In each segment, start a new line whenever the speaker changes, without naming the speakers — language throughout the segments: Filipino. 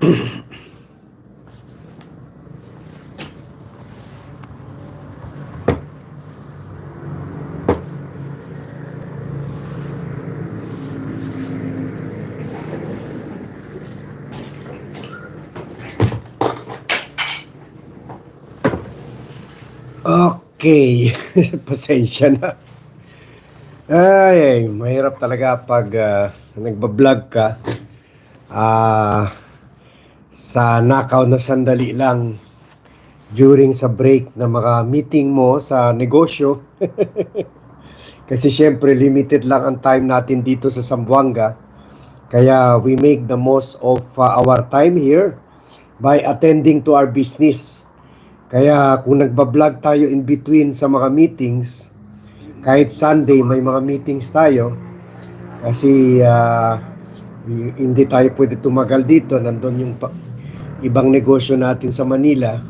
Okay, pasensya na. Ay, mahirap talaga pag ah, nagbablog ka. Ah, sa nakaw na sandali lang during sa break na mga meeting mo sa negosyo. Kasi syempre limited lang ang time natin dito sa Zamboanga. Kaya we make the most of ah, our time here by attending to our business. Kaya kung nagbablog tayo in between sa mga meetings, kahit Sunday may mga meetings tayo, kasi hi- hindi tayo pwede tumagal dito, nandun yung ibang negosyo natin sa Manila.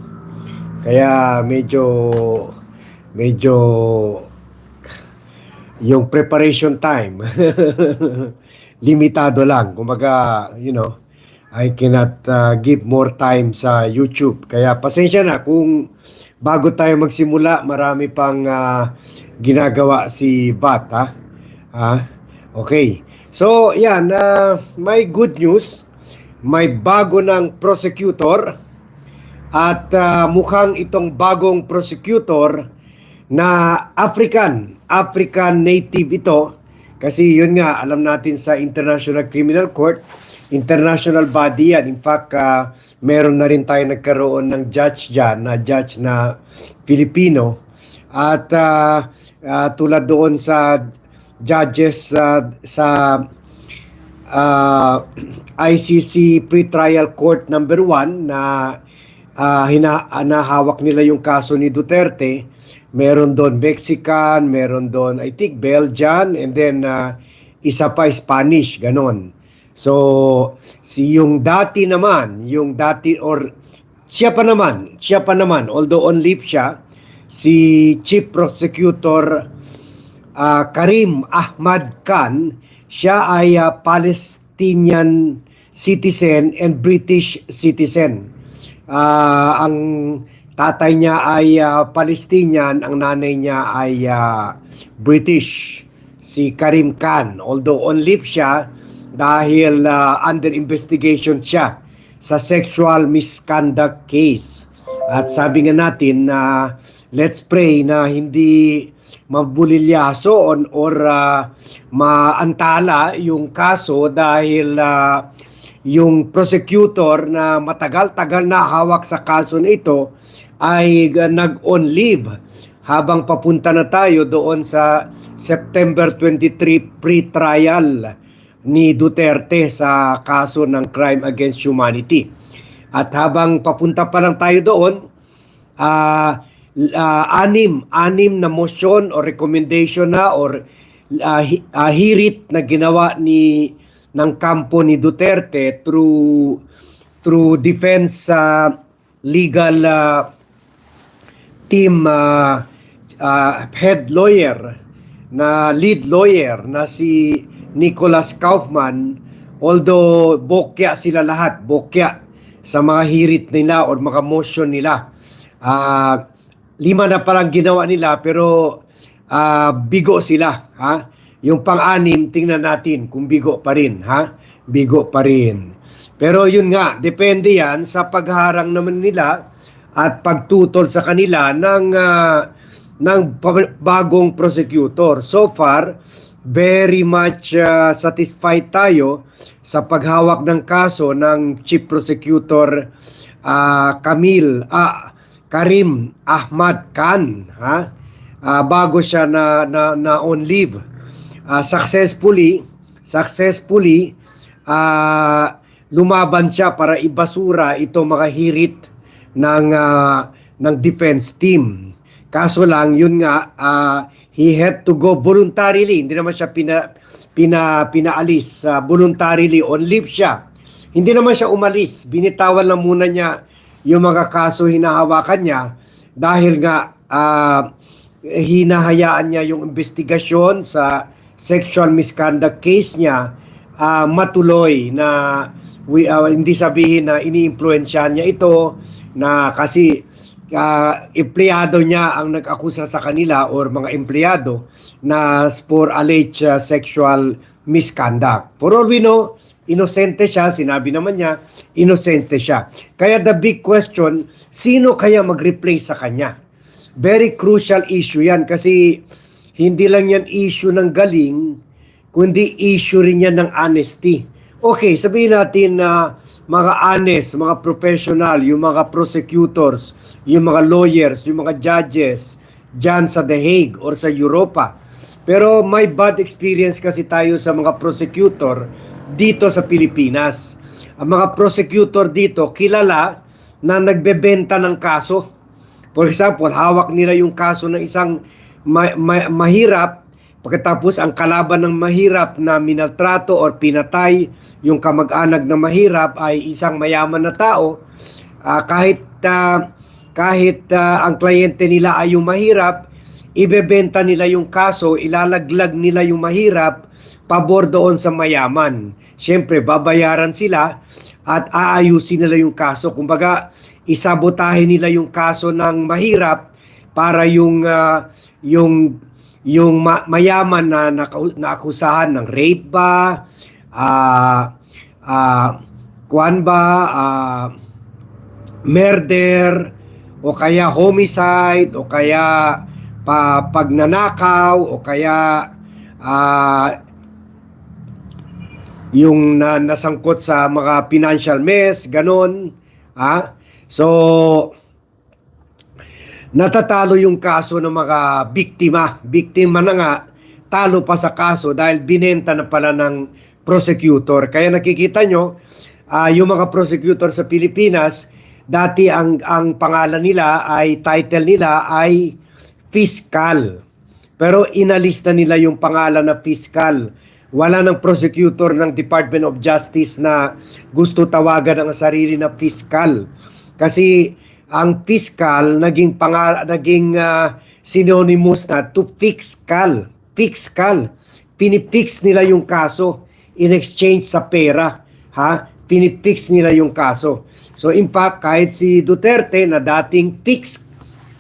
Kaya medyo, medyo yung preparation time, limitado lang. Kumaga, you know, I cannot uh, give more time sa YouTube. Kaya pasensya na kung bago tayo magsimula, marami pang uh, ginagawa si Bat, ha? ha? Okay. So, yan. Uh, may good news. May bago ng prosecutor. At uh, mukhang itong bagong prosecutor na African, African native ito. Kasi yun nga, alam natin sa International Criminal Court, international body yan. In fact, ah, meron na rin tayo nagkaroon ng judge dyan, na judge na Filipino. At ah, ah, tulad doon sa judges sa sa ah, ICC Pre-Trial Court number 1 na ah, hina, ah, nahawak nila yung kaso ni Duterte. Meron doon Mexican, meron doon I think Belgian and then ah, isa pa Spanish, ganon. So, si yung dati naman, yung dati or siya pa naman, siya pa naman, although on leave siya, si Chief Prosecutor ah, Karim Ahmad Khan, siya ay ah, Palestinian citizen and British citizen. Ah, ang tatay niya ay ah, Palestinian, ang nanay niya ay ah, British, si Karim Khan. Although on leave siya dahil ah, under investigation siya sa sexual misconduct case. At sabi nga natin na let's pray na hindi mabulilyaso on or ah, maantala yung kaso dahil ah, yung prosecutor na matagal-tagal na hawak sa kaso na ito ay ah, nag-on leave habang papunta na tayo doon sa September 23 pre-trial ni Duterte sa kaso ng crime against humanity. At habang papunta pa lang tayo doon, ah ah, anim, anim na motion or recommendation na or hi- ah, hirit na ginawa ni ng kampo ni Duterte through through defense sa legal ah, team ah, ah, head lawyer na lead lawyer na si Nicholas Kaufman. Although bokya sila lahat bokya sa mga hirit nila o mga motion nila. Ah, lima na parang ginawa nila pero ah, bigo sila ha? Yung pang-anim tingnan natin kung bigo pa rin ha? Bigo pa rin. Pero yun nga depende yan sa pagharang naman nila at pagtutol sa kanila ng ah, ng bagong prosecutor. So far, very much ah, satisfied tayo sa paghawak ng kaso ng Chief Prosecutor ah, Kamil ah, Karim Ahmad Khan ha Ah, bago siya na na, na on leave Ah, successfully successfully ah, lumaban siya para ibasura ito mga hirit ng ah, ng defense team. Kaso lang yun nga ah, he had to go voluntarily. Hindi naman siya pina, pina pinaalis ah, voluntarily on leave siya. Hindi naman siya umalis. Binitawan lang muna niya yung mga kaso hinahawakan niya dahil nga ah, hinahayaan niya yung investigasyon sa sexual misconduct case niya ah, matuloy na we uh, hindi sabihin na iniimpluwensyahan niya ito na kasi uh, empleyado niya ang nag-akusa sa kanila or mga empleyado na for alleged uh, sexual misconduct. For all we know, inosente siya, sinabi naman niya, inosente siya. Kaya the big question, sino kaya mag-replace sa kanya? Very crucial issue yan kasi hindi lang yan issue ng galing, kundi issue rin yan ng honesty. Okay, sabihin natin na mga honest, mga professional, yung mga prosecutors, yung mga lawyers, yung mga judges, dyan sa The Hague or sa Europa. Pero may bad experience kasi tayo sa mga prosecutor dito sa Pilipinas. Ang mga prosecutor dito, kilala na nagbebenta ng kaso. For example, hawak nila yung kaso ng isang ma- ma- mahirap, pagkatapos ang kalaban ng mahirap na minaltrato or pinatay yung kamag-anak na mahirap ay isang mayaman na tao, ah, kahit ah, kahit ah, ang kliyente nila ay yung mahirap, ibebenta nila yung kaso, ilalaglag nila yung mahirap, pabor doon sa mayaman. Siyempre, babayaran sila at aayusin nila yung kaso. Kumbaga, isabotahin nila yung kaso ng mahirap para yung ah, yung yung ma- mayaman na naakusahan ng rape ba, ah ah kuan ba, ah, murder o kaya homicide o kaya pa pagnanakaw o kaya ah, yung na, nasangkot sa mga financial mess, ganon. Ha? So, natatalo yung kaso ng mga biktima. Biktima na nga, talo pa sa kaso dahil binenta na pala ng prosecutor. Kaya nakikita nyo, ah, yung mga prosecutor sa Pilipinas, dati ang, ang pangalan nila ay, title nila ay fiscal. Pero inalista nila yung pangalan na fiscal. Wala ng prosecutor ng Department of Justice na gusto tawagan ang sarili na fiscal. Kasi ang fiscal naging pangal naging ah, synonymous na to fiscal. Fiscal. Pinipix nila yung kaso in exchange sa pera. Ha? Pinipix nila yung kaso. So in fact, kahit si Duterte na dating fix,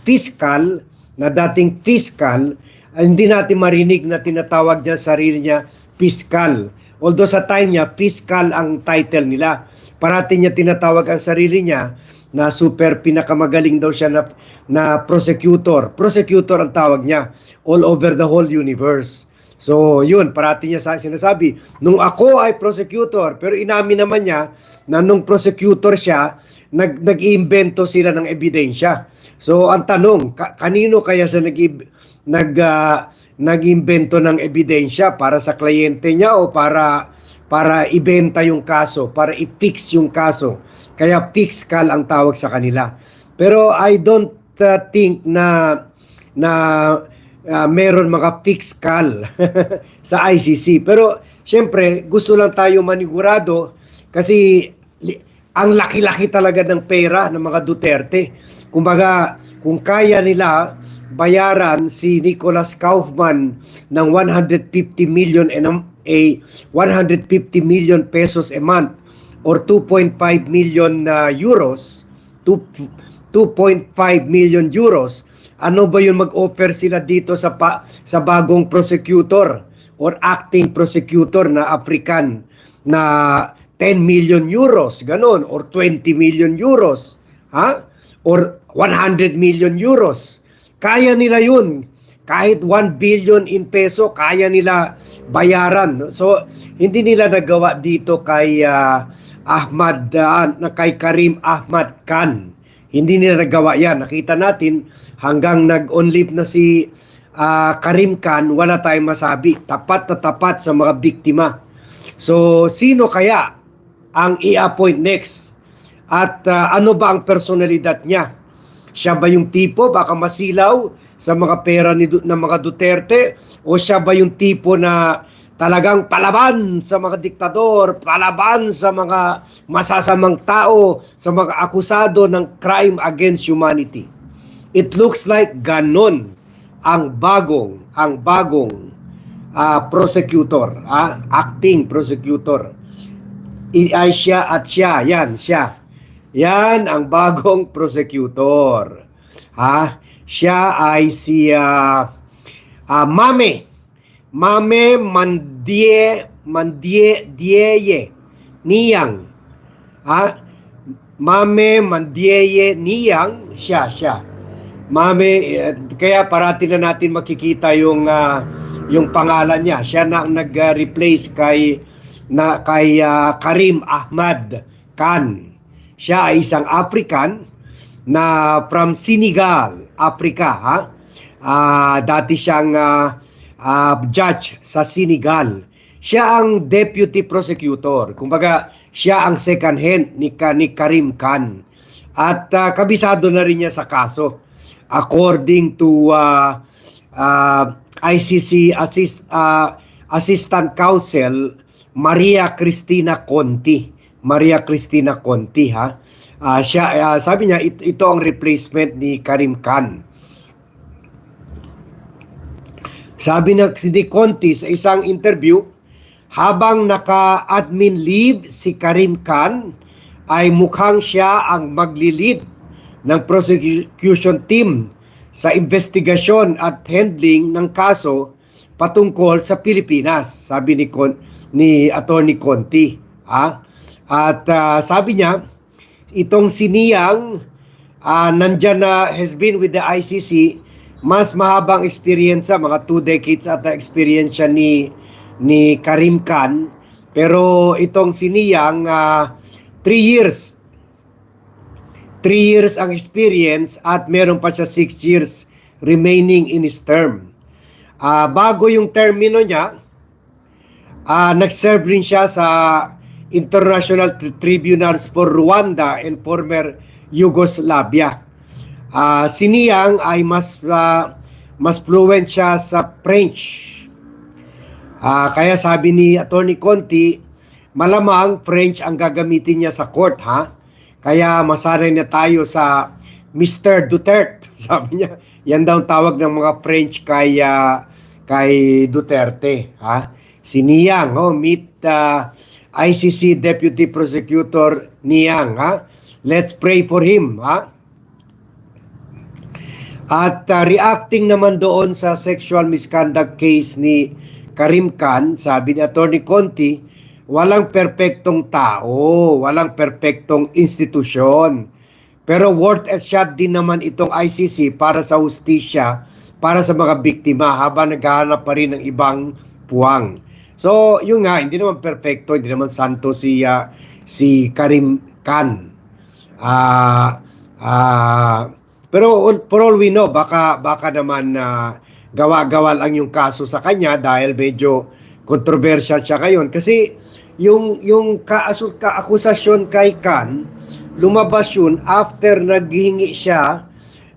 fiscal, na dating fiscal, hindi natin marinig na tinatawag niya sarili niya fiscal. Although sa time niya, fiscal ang title nila. Parati niya tinatawag ang sarili niya na super pinakamagaling daw siya na, na prosecutor. Prosecutor ang tawag niya all over the whole universe. So, yun, parati niya sa sinasabi, nung ako ay prosecutor, pero inamin naman niya na nung prosecutor siya, nag, nag-iimbento sila ng ebidensya. So, ang tanong, ka- kanino kaya siya nag, nag, ah, nag-imbento ng ebidensya para sa kliyente niya o para para ibenta yung kaso, para i-fix yung kaso. Kaya fiscal ang tawag sa kanila. Pero I don't uh, think na na uh, meron mga fiscal sa ICC. Pero siyempre, gusto lang tayo manigurado kasi ang laki-laki talaga ng pera ng mga Duterte. Kumbaga, kung kaya nila bayaran si Nicholas Kaufman ng 150 million and a, a 150 million pesos a month or 2.5 million uh, euros, 2 2.5 million euros. Ano ba yung mag-offer sila dito sa pa, sa bagong prosecutor or acting prosecutor na African na 10 million euros, ganon, or 20 million euros, ha? Or 100 million euros. Kaya nila yun. Kahit 1 billion in peso, kaya nila bayaran. So, hindi nila nagawa dito kay ah, Ahmad, ah, na kay Karim Ahmad Khan. Hindi nila nagawa yan. Nakita natin hanggang nag-on-leave na si ah, Karim Khan, wala tayong masabi. Tapat na tapat sa mga biktima. So, sino kaya ang i-appoint next? At ah, ano ba ang personalidad niya? Siya ba yung tipo baka masilaw sa mga pera ni ng mga Duterte o siya ba yung tipo na talagang palaban sa mga diktador, palaban sa mga masasamang tao, sa mga akusado ng crime against humanity? It looks like ganon ang bagong ang bagong ah, prosecutor, ah, acting prosecutor. I- ay siya at siya. Yan, siya. Yan ang bagong prosecutor. Ha? Siya ay si ah, ah, Mame. Mame Mandie Mandie Dieye Niyang. Ha? Mame Mandieye Niyang, siya, siya. Mame, eh, kaya parati na natin makikita yung ah, yung pangalan niya. Siya na ang nag-replace kay na kay ah, Karim Ahmad Khan. Siya ay isang African na from Senegal, Africa, ha? Ah, dati siyang ah, ah, judge sa Senegal. Siya ang deputy prosecutor. Kumbaga, siya ang second hand ni, ni Karim Khan. At ah, kabisado na rin niya sa kaso. According to ah, ah, ICC assist, ah, Assistant Counsel Maria Cristina Conti. Maria Cristina Conti ha. Ah, siya ah, sabi niya it- ito ang replacement ni Karim Khan. Sabi na si Di Conti sa isang interview, habang naka-admin leave si Karim Khan, ay mukhang siya ang maglilid ng prosecution team sa investigasyon at handling ng kaso patungkol sa Pilipinas, sabi ni Con ni Attorney Conti. Ah? At ah, sabi niya, itong siniyang ah, nandyan na has been with the ICC mas mahabang experience mga two decades ata experience siya ni ni Karim Khan. Pero itong siniyang ah, three years three years ang experience at meron pa siya six years remaining in his term. Ah, bago yung termino niya Ah, nag-serve rin siya sa International Tri- Tribunals for Rwanda and former Yugoslavia. Ah, si Niang ay mas ah, mas fluent siya sa French. Ah, kaya sabi ni Attorney Conti, malamang French ang gagamitin niya sa court ha. Kaya masanay na tayo sa Mr. Duterte. Sabi niya, yan daw tawag ng mga French kay ah, kay Duterte ha. Si Niang, oh, meet uh, ICC Deputy Prosecutor Niang ha. Let's pray for him ha. At uh, reacting naman doon sa sexual misconduct case ni Karim Khan, sabi ni Attorney Conti, walang perpektong tao, walang perpektong institusyon. Pero worth a shot din naman itong ICC para sa hustisya, para sa mga biktima habang naghahanap pa rin ng ibang puwang. So, yun nga, hindi naman perfecto, hindi naman santo si ah, si Karim Khan. Ah, ah, pero all- for all we know, baka baka naman na gawa-gawa lang yung kaso sa kanya dahil medyo controversial siya ngayon kasi yung yung kaasu, kaakusasyon kay Khan lumabas yun after naghingi siya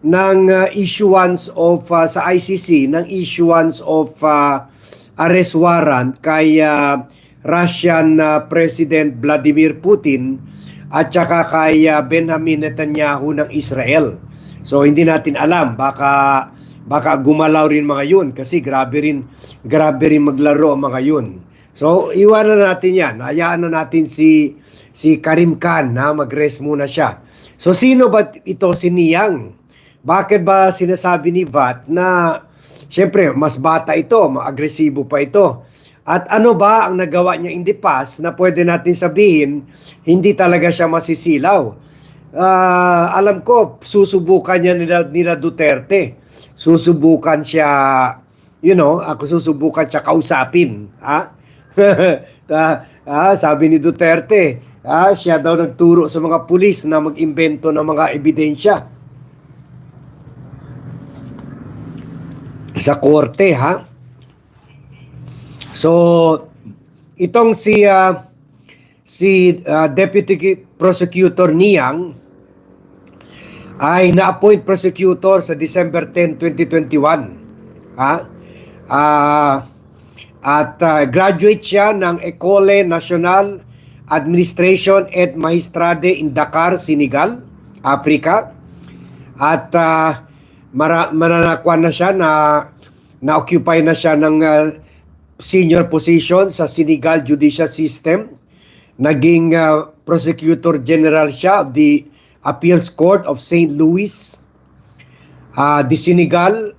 ng uh, issuance of uh, sa ICC ng issuance of uh, arrest warrant kay uh, Russian uh, President Vladimir Putin at saka kay uh, Benjamin Netanyahu ng Israel. So hindi natin alam baka baka gumalaw rin mga yun kasi grabe rin grabe rin maglaro ang mga yun. So iwanan natin 'yan. Hayaan na natin si si Karim Khan na mag-rest muna siya. So sino ba ito si Niang? Bakit ba sinasabi ni Vat na Siyempre, mas bata ito, maagresibo pa ito. At ano ba ang nagawa niya in the past na pwede natin sabihin, hindi talaga siya masisilaw? Ah, alam ko, susubukan niya nila, nila Duterte. Susubukan siya, you know, ako susubukan siya kausapin. Ha? ah, ah, sabi ni Duterte, ah, siya daw nagturo sa mga pulis na mag-imbento ng mga ebidensya. Sa korte ha. So itong si ah, si ah, Deputy Prosecutor Niang ay na-appoint prosecutor sa December 10, 2021. Ha? Ah, at ah, graduate siya ng Ecole Nationale Administration et Magistrade in Dakar, Senegal, Africa. At ah, mara, mananakwan na siya na na-occupy na siya ng ah, senior position sa Senegal judicial system naging ah, Prosecutor General siya of the Appeals Court of St. Louis. Ah, the Senegal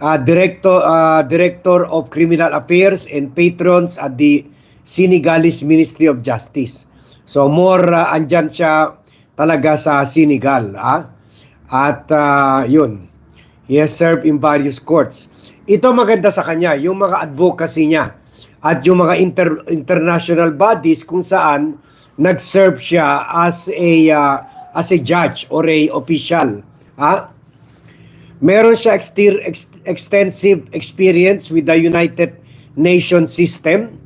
ah, Director ah, Director of Criminal Affairs and patrons at the Senegalese Ministry of Justice. So more ah, andyan siya talaga sa Senegal, ah. At ah, yun. He has served in various courts. Ito maganda sa kanya, yung mga advocacy niya at yung mga inter- international bodies kung saan nag-serve siya as a ah, as a judge or a official. Ha? Meron siya exter- ex- extensive experience with the United Nations system.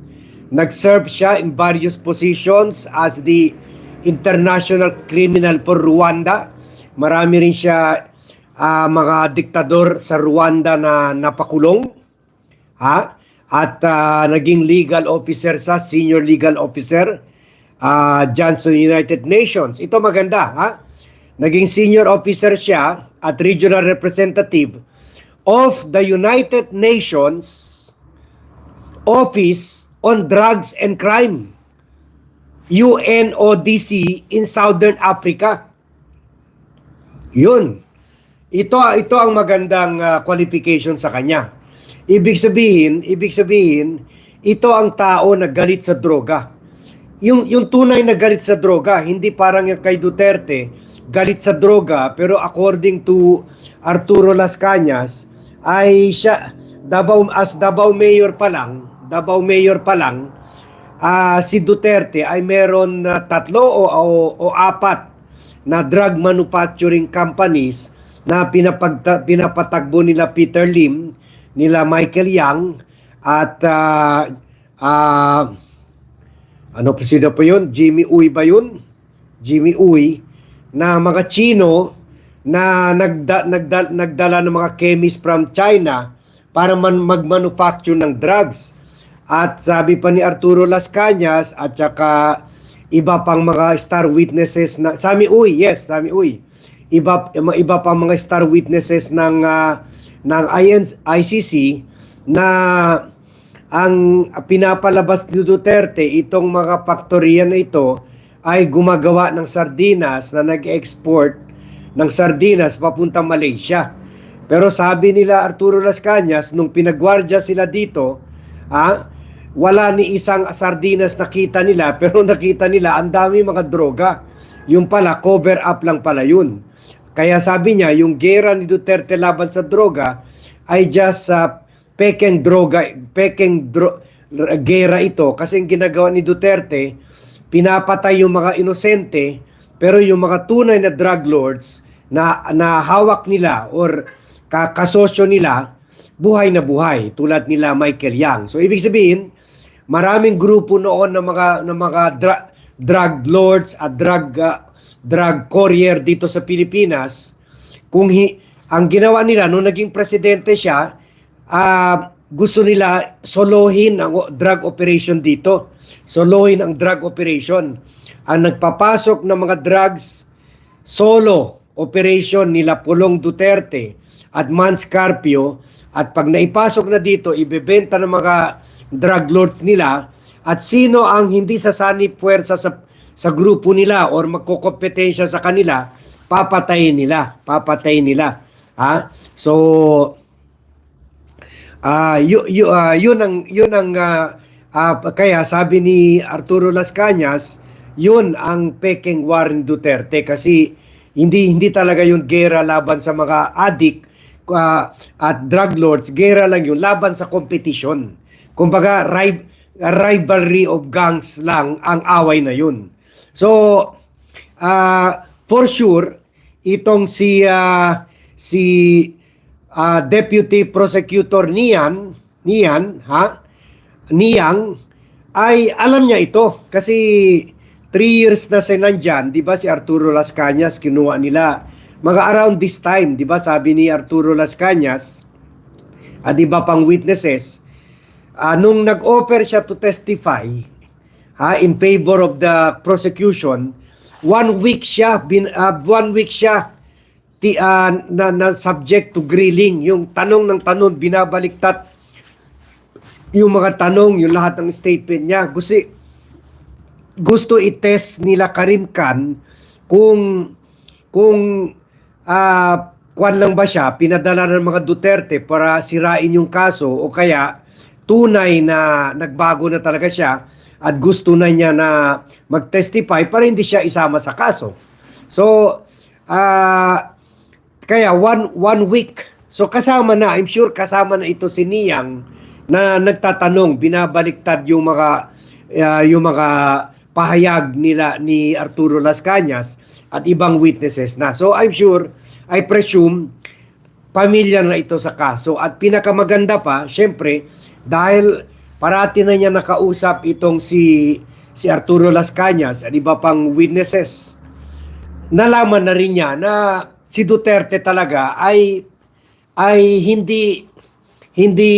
Nag-serve siya in various positions as the international criminal for Rwanda. Marami rin siya ah, mga diktador sa Rwanda na napakulong. Ha? At ah, naging legal officer sa senior legal officer ah Johnson United Nations. Ito maganda, ha? Naging senior officer siya at regional representative of the United Nations Office on Drugs and Crime. UNODC in Southern Africa. Yun. Ito ito ang magandang ah, qualification sa kanya. Ibig sabihin, ibig sabihin, ito ang tao na galit sa droga. Yung yung tunay na galit sa droga, hindi parang yung kay Duterte, galit sa droga, pero according to Arturo Las Cañas, ay siya Davao as Davao Mayor pa lang, Davao Mayor pa lang, ah, si Duterte ay meron na tatlo o, o, o apat na drug manufacturing companies na pinapagta, pinapatagbo nila Peter Lim, nila Michael Yang, at ah, ah, ano pa sino pa yun? Jimmy Uy ba yun? Jimmy Uy, na mga Chino na nagda, nagda, nagdala ng mga chemist from China para man mag-manufacture ng drugs. At sabi pa ni Arturo Las Cañas at saka iba pang mga star witnesses na Sami Uy, yes, Sami Uy. Iba iba pang mga star witnesses ng ah, ng ICC na ang pinapalabas ni Duterte itong mga faktorya na ito ay gumagawa ng sardinas na nag-export ng sardinas papuntang Malaysia. Pero sabi nila Arturo Las Cañas, nung pinagwardya sila dito, ah, wala ni isang sardinas nakita nila, pero nakita nila ang dami mga droga. Yung pala, cover up lang pala yun. Kaya sabi niya, yung gera ni Duterte laban sa droga ay just sa pekeng droga, pekeng dro, gera ito. Kasi ang ginagawa ni Duterte, pinapatay yung mga inosente, pero yung mga tunay na drug lords na, na hawak nila or ka- kasosyo nila, buhay na buhay tulad nila Michael Yang. So ibig sabihin, maraming grupo noon ng mga ng mga dra- drug lords at drug uh, drug courier dito sa Pilipinas. Kung hi- ang ginawa nila nung naging presidente siya, ah, gusto nila solohin ang drug operation dito. Solohin ang drug operation. Ang nagpapasok ng mga drugs solo operation nila Pulong Duterte at Mans Carpio at pag naipasok na dito, ibebenta ng mga drug lords nila at sino ang hindi sasani puwersa sa, sa grupo nila or magkokompetensya sa kanila, papatayin nila. Papatayin nila. Ha? So, Ah, yu, yu, ah, yun ang yun ang ah, ah, kaya sabi ni Arturo Las Cañas, yun ang peking Warren Duterte kasi hindi hindi talaga yung gera laban sa mga adik ah, at drug lords, gera lang yun laban sa kompetisyon. Kumbaga ri- rivalry of gangs lang ang away na yun. So, ah, for sure itong si ah, si ah, Deputy Prosecutor Nian, Nian, ha? Niyang ay alam niya ito kasi three years na siya nandyan, di ba si Arturo Las Cañas kinuha nila mga around this time, di ba sabi ni Arturo Las Cañas at iba pang witnesses ah, nung nag-offer siya to testify ha, in favor of the prosecution, one week siya, bin, ah, one week siya ti, ah, na, na subject to grilling. Yung tanong ng tanong, binabaliktad yung mga tanong, yung lahat ng statement niya. Kasi gusto i-test nila Karim Khan kung kung ah kwan lang ba siya pinadala ng mga Duterte para sirain yung kaso o kaya tunay na nagbago na talaga siya at gusto na niya na mag-testify para hindi siya isama sa kaso. So, ah kaya one one week. So kasama na, I'm sure kasama na ito si Niyang na nagtatanong, binabaliktad yung mga ah, yung mga pahayag nila ni Arturo Las Cañas at ibang witnesses na. So I'm sure, I presume pamilya na ito sa kaso at pinakamaganda pa, syempre, dahil parati na niya nakausap itong si si Arturo Las Cañas at iba pang witnesses. Nalaman na rin niya na si Duterte talaga ay ay hindi hindi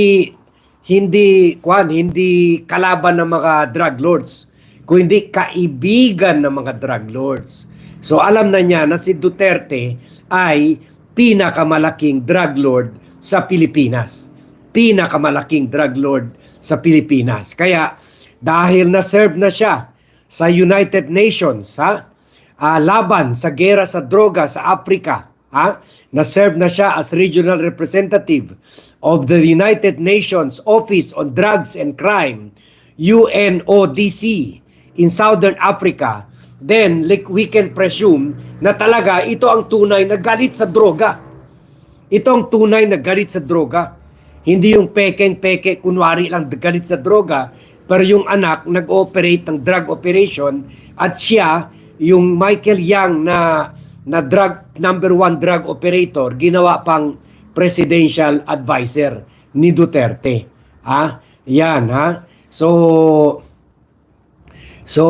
hindi kwan hindi kalaban ng mga drug lords kundi kaibigan ng mga drug lords. So alam na niya na si Duterte ay pinakamalaking drug lord sa Pilipinas. Pinakamalaking drug lord sa Pilipinas kaya dahil na serve na siya sa United Nations ha ah, laban sa gera sa droga sa Africa. Ha? Na-serve na siya as regional representative of the United Nations Office on Drugs and Crime, UNODC, in Southern Africa. Then, like, we can presume na talaga ito ang tunay na galit sa droga. Ito ang tunay na galit sa droga. Hindi yung pekeng-peke, kunwari lang galit sa droga, pero yung anak nag-ooperate ng drug operation at siya yung Michael Yang na na drug number one drug operator ginawa pang presidential advisor ni Duterte. Ha? Yan ha. So So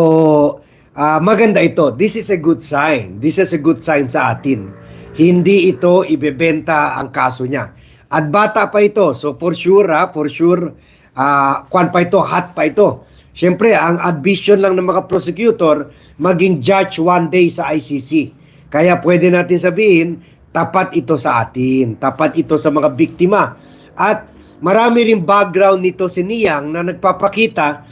ah, maganda ito. This is a good sign. This is a good sign sa atin. Hindi ito ibebenta ang kaso niya. At bata pa ito. So for sure ha, for sure ah kwan pa ito, hot pa ito. Siyempre, ang ambition lang ng mga prosecutor, maging judge one day sa ICC. Kaya pwede natin sabihin, tapat ito sa atin. Tapat ito sa mga biktima. At marami rin background nito si Niyang na nagpapakita,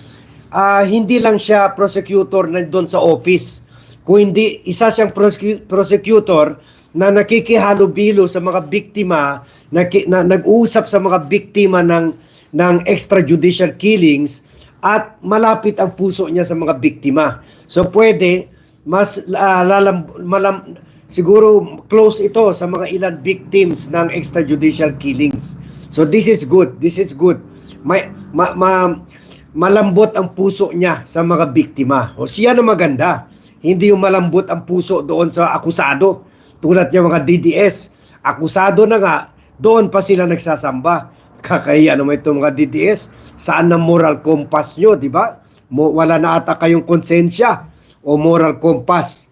ah, hindi lang siya prosecutor na doon sa office. Kung hindi, isa siyang prosecu- prosecutor na nakikihalubilo sa mga biktima, na, na nag-uusap sa mga biktima ng, ng extrajudicial killings, at malapit ang puso niya sa mga biktima. So pwede mas uh, lalam, malam, siguro close ito sa mga ilan victims ng extrajudicial killings. So this is good. This is good. May ma, ma, malambot ang puso niya sa mga biktima. O siya na maganda. Hindi yung malambot ang puso doon sa akusado. Tulad niya mga DDS. Akusado na nga, doon pa sila nagsasamba. Kakahiya naman itong mga DDS. Saan ang moral compass nyo, di ba? Wala na ata kayong konsensya o moral compass.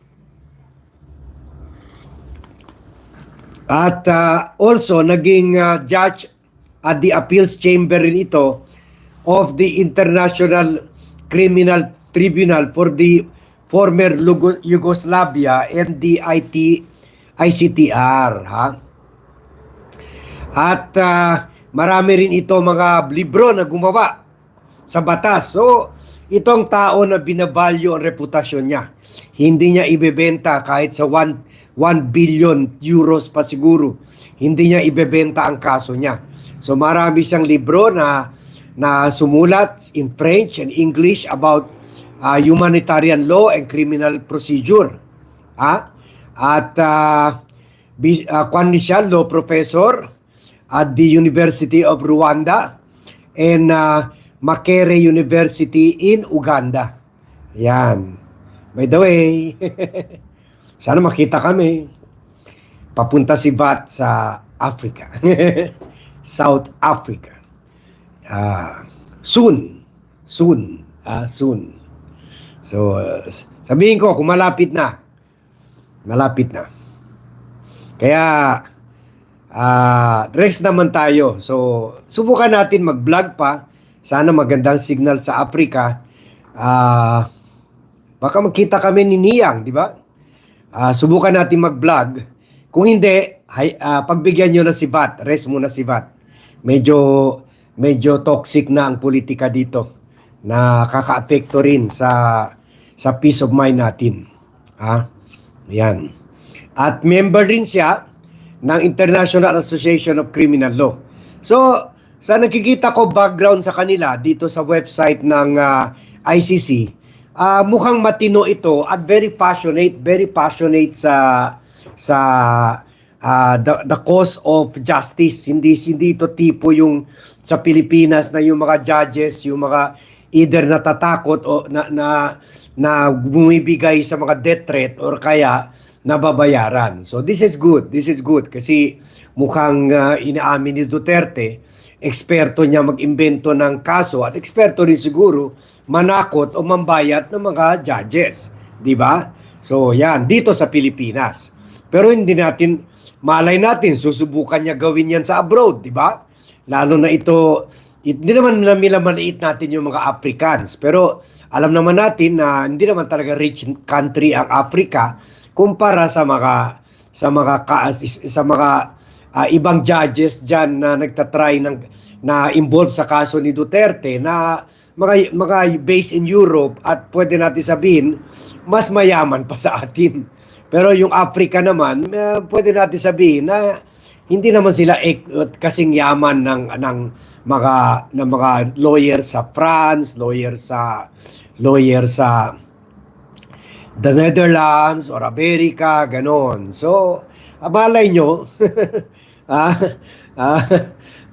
At uh, also, naging uh, judge at the appeals chamber rin ito of the International Criminal Tribunal for the former Lugo- Yugoslavia and the IT, ICTR. Ha? At uh, marami rin ito mga libro na gumawa sa batas. So, itong tao na binavalue ang reputasyon niya. Hindi niya ibebenta kahit sa 1, 1 billion euros pa siguro. Hindi niya ibebenta ang kaso niya. So marami siyang libro na na sumulat in French and English about uh, humanitarian law and criminal procedure. Ha? At uh, uh, siya, law professor at the University of Rwanda and uh, Makere University in Uganda. Yan. By the way, sana makita kami. Papunta si Bat sa Africa. South Africa. Ah, soon. Soon. Ah, soon. So, uh, sabihin ko kung malapit na. Malapit na. Kaya, ah, rest naman tayo. So, subukan natin mag-vlog pa. Sana magandang signal sa Africa. Ah, baka magkita kami ni Niyang, di ba? Ah, subukan natin mag-vlog. Kung hindi, hay, ah, pagbigyan nyo na si Vat. Rest muna si Vat. Medyo, medyo toxic na ang politika dito. Na kaka-apekto rin sa sa peace of mind natin. Ha? Yan. At member rin siya ng International Association of Criminal Law. So, sa nakikita ko background sa kanila dito sa website ng ah, ICC, ah, mukhang matino ito at very passionate, very passionate sa sa ah, the, the cause of justice. Hindi hindi ito tipo yung sa Pilipinas na yung mga judges, yung mga either natatakot o na na, na bumibigay sa mga death threat or kaya nababayaran. So this is good. This is good kasi mukhang ah, inaamin ni Duterte, eksperto niya mag-imbento ng kaso at eksperto rin siguro manakot o mambayat ng mga judges, 'di ba? So yan dito sa Pilipinas. Pero hindi natin malay natin susubukan niya gawin yan sa abroad, 'di ba? Lalo na ito hindi naman na maliit natin yung mga Africans, pero alam naman natin na hindi naman talaga rich country ang Africa kumpara sa mga sa mga ka, sa mga ah, ibang judges diyan na nagtatry ng na involved sa kaso ni Duterte na mga mga based in Europe at pwede natin sabihin mas mayaman pa sa atin. Pero yung Africa naman, eh, pwede natin sabihin na hindi naman sila ek- kasing yaman ng ng mga ng mga lawyer sa France, lawyer sa lawyer sa the Netherlands or America, ganon. So, abalay nyo, ah, ah,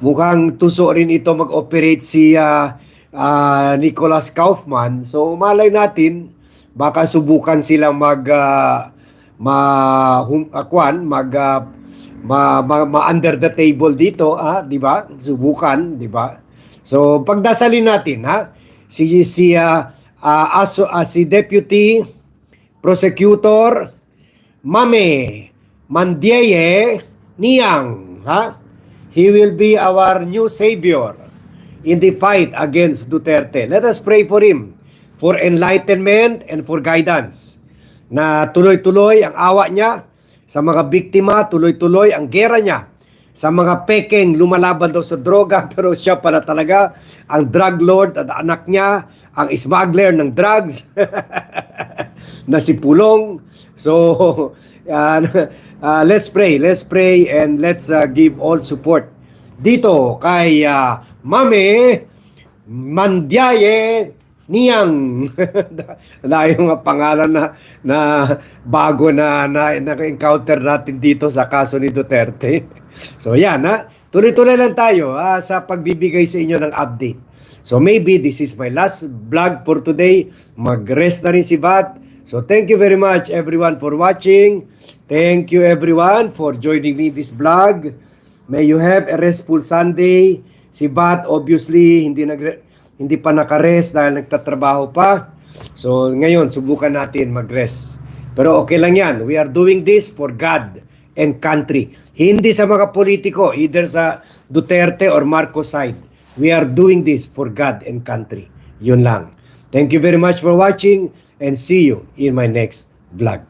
mukhang tuso rin ito mag-operate si ah, ah, Nicholas Kaufman. So, malay natin, baka subukan sila mag ah, ma hum, ah, kwan, mag ah, ma, ma, ma under the table dito, ah, 'di ba? Subukan, 'di ba? So, pagdasalin natin, ha? Si si ah, ah, aso, ah, si Deputy Prosecutor Mame Mandieye Niang, ha? He will be our new savior in the fight against Duterte. Let us pray for him for enlightenment and for guidance. Na tuloy-tuloy ang awa niya sa mga biktima, tuloy-tuloy ang gera niya sa mga pekeng lumalaban daw sa droga pero siya pala talaga ang drug lord at anak niya ang smuggler ng drugs na si Pulong. So, uh, uh, let's pray. Let's pray and let's uh, give all support dito kay uh, Mame Mandyaye Niyang. na yung mga pangalan na, na bago na, na, na-encounter natin dito sa kaso ni Duterte. so yan ha. Tuloy-tuloy lang tayo ha, sa pagbibigay sa inyo ng update. So maybe this is my last vlog for today. Mag-rest na rin si Vat. So thank you very much everyone for watching. Thank you everyone for joining me this vlog. May you have a restful Sunday. Si Bat obviously hindi nag hindi pa nakarest dahil nagtatrabaho pa. So ngayon subukan natin mag-rest. Pero okay lang 'yan. We are doing this for God and country. Hindi sa mga politiko, either sa Duterte or Marcos side. We are doing this for God and country. Yun lang. Thank you very much for watching and see you in my next vlog.